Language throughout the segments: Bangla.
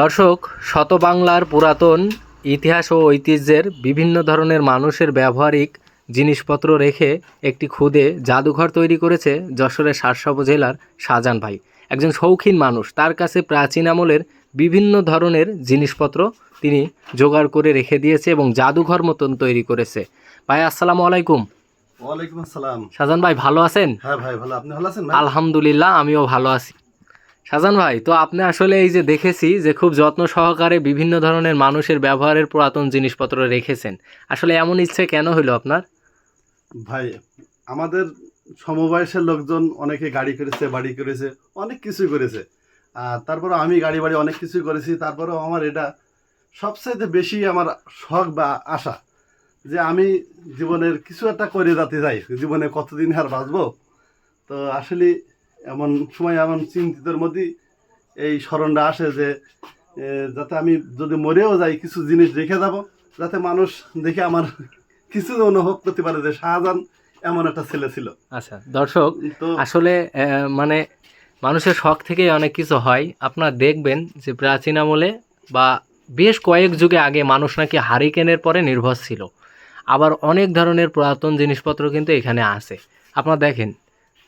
দর্শক শত বাংলার পুরাতন ইতিহাস ও ঐতিহ্যের বিভিন্ন ধরনের মানুষের ব্যবহারিক জিনিসপত্র রেখে একটি খুদে জাদুঘর তৈরি করেছে যশোরের শার্শা জেলার শাহজান ভাই। একজন শৌখিন মানুষ তার কাছে প্রাচীন আমলের বিভিন্ন ধরনের জিনিসপত্র তিনি জোগাড় করে রেখে দিয়েছে এবং জাদুঘর মতন তৈরি করেছে। ভাই আসসালামু আলাইকুম। ওয়ালাইকুম আসসালাম। শাহজান ভাই ভালো আছেন? হ্যাঁ ভাই ভালো। আপনি ভালো আছেন আলহামদুলিল্লাহ আমিও ভালো আছি। শাহজান ভাই, তো আপনি আসলে এই যে দেখেছি যে খুব যত্ন সহকারে বিভিন্ন ধরনের মানুষের ব্যবহারের পুরাতন জিনিসপত্র রেখেছেন। আসলে এমন ইচ্ছে কেন হলো আপনার? ভাই, আমাদের সমবয়সের লোকজন অনেকে গাড়ি করেছে, বাড়ি করেছে, অনেক কিছুই করেছে। আর তারপরে আমি গাড়ি বাড়ি অনেক কিছুই করেছি, তারপরেও আমার এটা সবচাইতে বেশি আমার শখ বা আশা যে আমি জীবনের কিছু একটা করে যেতে চাই। জীবনে কতদিন আর বাঁচবো? তো আসলে এমন সময় এমন চিন্তিতর মধ্যেই এই স্মরণটা আসে যে যাতে আমি যদি মরেও যাই কিছু জিনিস রেখে যাব যাতে মানুষ দেখে আমার কিছু অনুভব করতে পারে যে শাহজাহান এমন একটা ছেলে ছিল। আচ্ছা দর্শক তো আসলে মানে মানুষের শখ থেকেই অনেক কিছু হয়। আপনারা দেখবেন যে প্রাচীন আমলে বা বেশ কয়েক যুগে আগে মানুষ নাকি হারিকেনের পরে নির্ভর ছিল আবার অনেক ধরনের পুরাতন জিনিসপত্র কিন্তু এখানে আছে। আপনারা দেখেন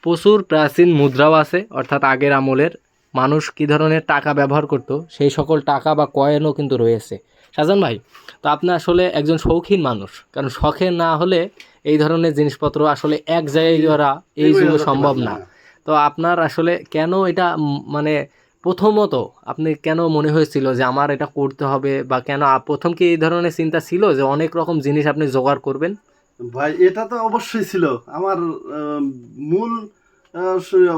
প্রচুর প্রাচীন মুদ্রাও আছে অর্থাৎ আগের আমলের। মানুষ কী ধরনের টাকা ব্যবহার করত? সেই সকল টাকা বা কয়েনও কিন্তু রয়েছে। সাজান ভাই তো আপনি আসলে একজন শৌখিন মানুষ। কারণ শখের না হলে এই ধরনের জিনিসপত্র আসলে এক জায়গায় করা এই যুগে সম্ভব না। তো আপনার আসলে কেন এটা মানে প্রথমত আপনি কেন মনে হয়েছিল যে আমার এটা করতে হবে? বা কেন প্রথম কি এই ধরনের চিন্তা ছিল যে অনেক রকম জিনিস আপনি জোগাড় করবেন? ভাই, এটা তো অবশ্যই ছিল। আমার মূল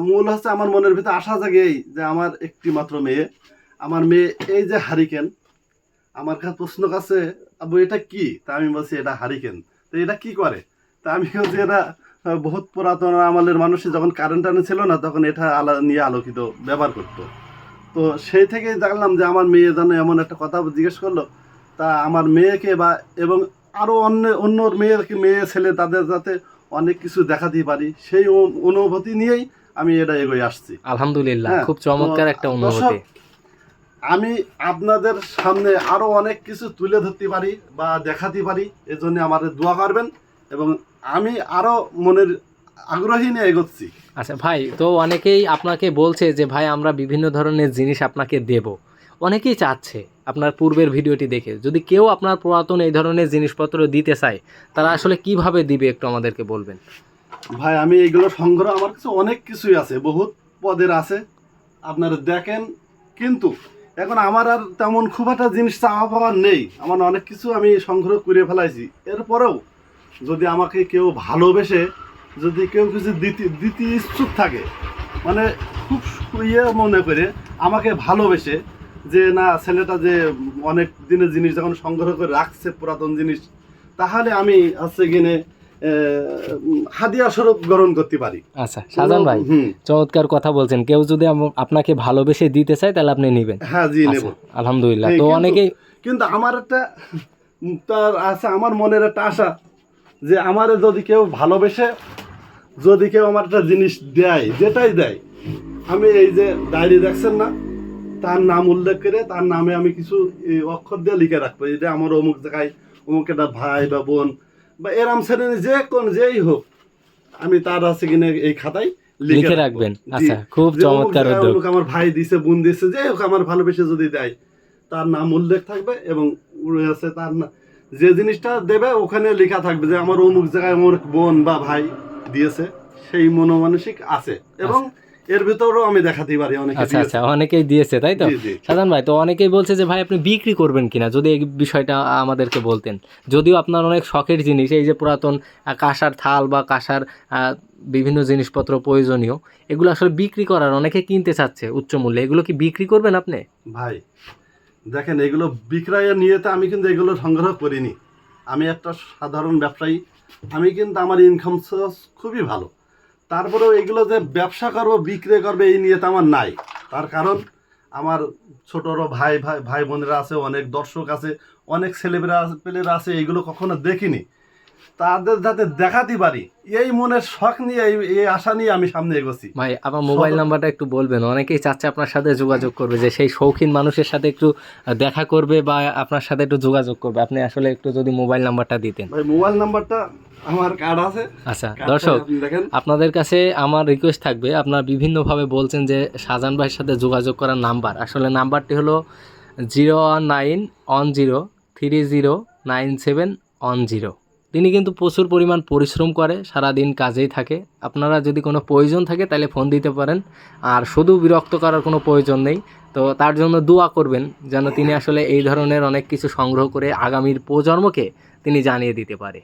মূল হচ্ছে আমার মনের ভিতরে আশা জাগে এই যে আমার একটি মাত্র মেয়ে। আমার মেয়ে এই যে হারিকেন, আমার কাছে প্রশ্ন কাছে আবু, এটা কি? তা আমি বলছি, এটা হারিকেন। তো এটা কি করে? তা আমি বলছি, এটা বহুত পুরাতন আমলের মানুষই যখন কারেন্ট টানে ছিল না, তখন এটা আলা, নিয়ে আলোকিত, ব্যবহার করতো। তো সেই থেকেই জানলাম যে আমার মেয়ে যেন এমন একটা কথা জিজ্ঞেস করল। তা আমার মেয়েকে বা, এবং আরও অন্য অন্য মেয়ের মেয়ে ছেলে তাদের যাতে অনেক কিছু দেখাতে পারি সেই অনুভূতি নিয়েই আমি এটা এগোয়ে আসছি। আলহামদুলিল্লাহ হ্যাঁ, খুব চমৎকার একটা অনুভূতি। আমি আপনাদের সামনে আরও অনেক কিছু তুলে ধরতে পারি বা দেখাতে পারি এজন্য আমাদের দোয়া করবেন এবং আমি আরও মনের আগ্রহী নিয়ে এগোচ্ছি। আচ্ছা ভাই তো অনেকেই আপনাকে বলছে যে ভাই আমরা বিভিন্ন ধরনের জিনিস আপনাকে দেব। অনেকেই চাচ্ছে আপনার পূর্বের ভিডিওটি দেখে। যদি কেউ আপনার পুরাতন এই ধরনের জিনিসপত্র দিতে চায়, তারা আসলে কীভাবে দিবে একটু আমাদেরকে বলবেন? ভাই, আমি এগুলো সংগ্রহ, আমার কাছে অনেক কিছুই আছে, বহুত পদের আছে, আপনারা দেখেন। কিন্তু এখন আমার আর তেমন খুব একটা জিনিস চাওয়া পাওয়ার নেই, আমার অনেক কিছু আমি সংগ্রহ করে ফেলাইছি। এরপরেও যদি আমাকে কেউ ভালোবেসে, যদি কেউ কিছু দিতে দিতে ইচ্ছুক থাকে মানে খুব ইয়ে মনে করে, আমাকে ভালোবেসে যে না ছেলেটা যে অনেক দিনের জিনিস যখন সংগ্রহ করে রাখছে পুরাতন জিনিস তাহলে আমি হচ্ছে কিনে হাদিয়া স্বরূপ গ্রহণ করতে পারি। আচ্ছা সাজান ভাই চমৎকার কথা বলছেন। কেউ যদি আপনাকে ভালোবেসে দিতে চায় তাহলে আপনি নেবেন। হ্যাঁ জি নেব। আচ্ছা, আলহামদুলিল্লাহ তো কিন্তু- অনেকেই কিন্তু আমার একটা তার আছে আমার মনের একটা আশা যে আমার যদি কেউ ভালোবেসে যদি কেউ আমার একটা জিনিস দেয় যেটাই দেয় আমি এই যে ডায়েরি দেখছেন না তার নাম উল্লেখ করে তার নামে আমি কিছু অক্ষর দিয়ে লিখে রাখব। এটা আমার অমুক জায়গায় অমুক একটা ভাই বা বোন বা এরাম শ্রেণির যে কোন যেই হোক আমি তার আছে কিনে এই খাতায় লিখে রাখবেন। আচ্ছা খুব চমৎকার উদ্যোগ। আমার ভাই দিছে বোন দিছে যে হোক আমার ভালোবেসে যদি দেয় তার নাম উল্লেখ থাকবে এবং উড়ে আছে তার যে জিনিসটা দেবে ওখানে লেখা থাকবে যে আমার অমুক জায়গায় আমার বোন বা ভাই দিয়েছে সেই মনোমানসিক আছে। এবং এর ভিতরেও আমি দেখাতে পারি অনেকে আচ্ছা আচ্ছা অনেকেই দিয়েছে তাই তো? সাধারণ ভাই তো অনেকেই বলছে যে ভাই আপনি বিক্রি করবেন কিনা? যদি এই বিষয়টা আমাদেরকে বলতেন। যদিও আপনার অনেক শখের জিনিস এই যে পুরাতন কাঁসার থাল বা কাঁসার বিভিন্ন জিনিসপত্র প্রয়োজনীয় এগুলো আসলে বিক্রি করার অনেকে কিনতে চাচ্ছে উচ্চ মূল্যে। এগুলো কি বিক্রি করবেন আপনি? ভাই দেখেন এগুলো বিক্রয়ের নিয়েতে আমি কিন্তু এগুলো সংগ্রহ করিনি। আমি একটা সাধারণ ব্যবসায়ী আমি কিন্তু আমার ইনকাম সোর্স খুবই ভালো। তারপরেও এগুলো যে ব্যবসা করব, বিক্রি করবে, এই নিয়ে তো আমার নাই। তার কারণ আমার ছোটরো ভাই ভাই ভাই বোনেরা আছে, অনেক দর্শক আছে, অনেক ছেলেমেয়েরা পেলেরা আছে এইগুলো কখনো দেখিনি। তাদের যাতে দেখাতে পারি এই মনের শখ নিয়ে এই আশা নিয়ে আমি সামনে এগোছি। ভাই আমার মোবাইল নাম্বারটা একটু বলবেন। অনেকেই চাচ্ছে আপনার সাথে যোগাযোগ করবে যে সেই শৌখিন মানুষের সাথে একটু দেখা করবে বা আপনার সাথে একটু যোগাযোগ করবে। আপনি আসলে একটু যদি মোবাইল নাম্বারটা দিতেন। ভাই মোবাইল নাম্বারটা আমার কার্ড আছে। আচ্ছা দর্শক আপনাদের কাছে আমার রিকোয়েস্ট থাকবে আপনারা বিভিন্নভাবে বলছেন যে শাহজাহান ভাইয়ের সাথে যোগাযোগ করার নাম্বার। আসলে নাম্বারটি হলো zero one nine one zero three zero nine seven one zero. তিনি কিন্তু প্রচুর পরিমাণ পরিশ্রম করে, সারাদিন কাজেই থাকে। আপনারা যদি কোনো প্রয়োজন থাকে তাহলে ফোন দিতে পারেন। আর শুধু বিরক্ত করার কোনো প্রয়োজন নেই। তো তার জন্য দোয়া করবেন যেন তিনি আসলে এই ধরনের অনেক কিছু সংগ্রহ করে আগামীর প্রজন্মকে তিনি জানিয়ে দিতে পারে।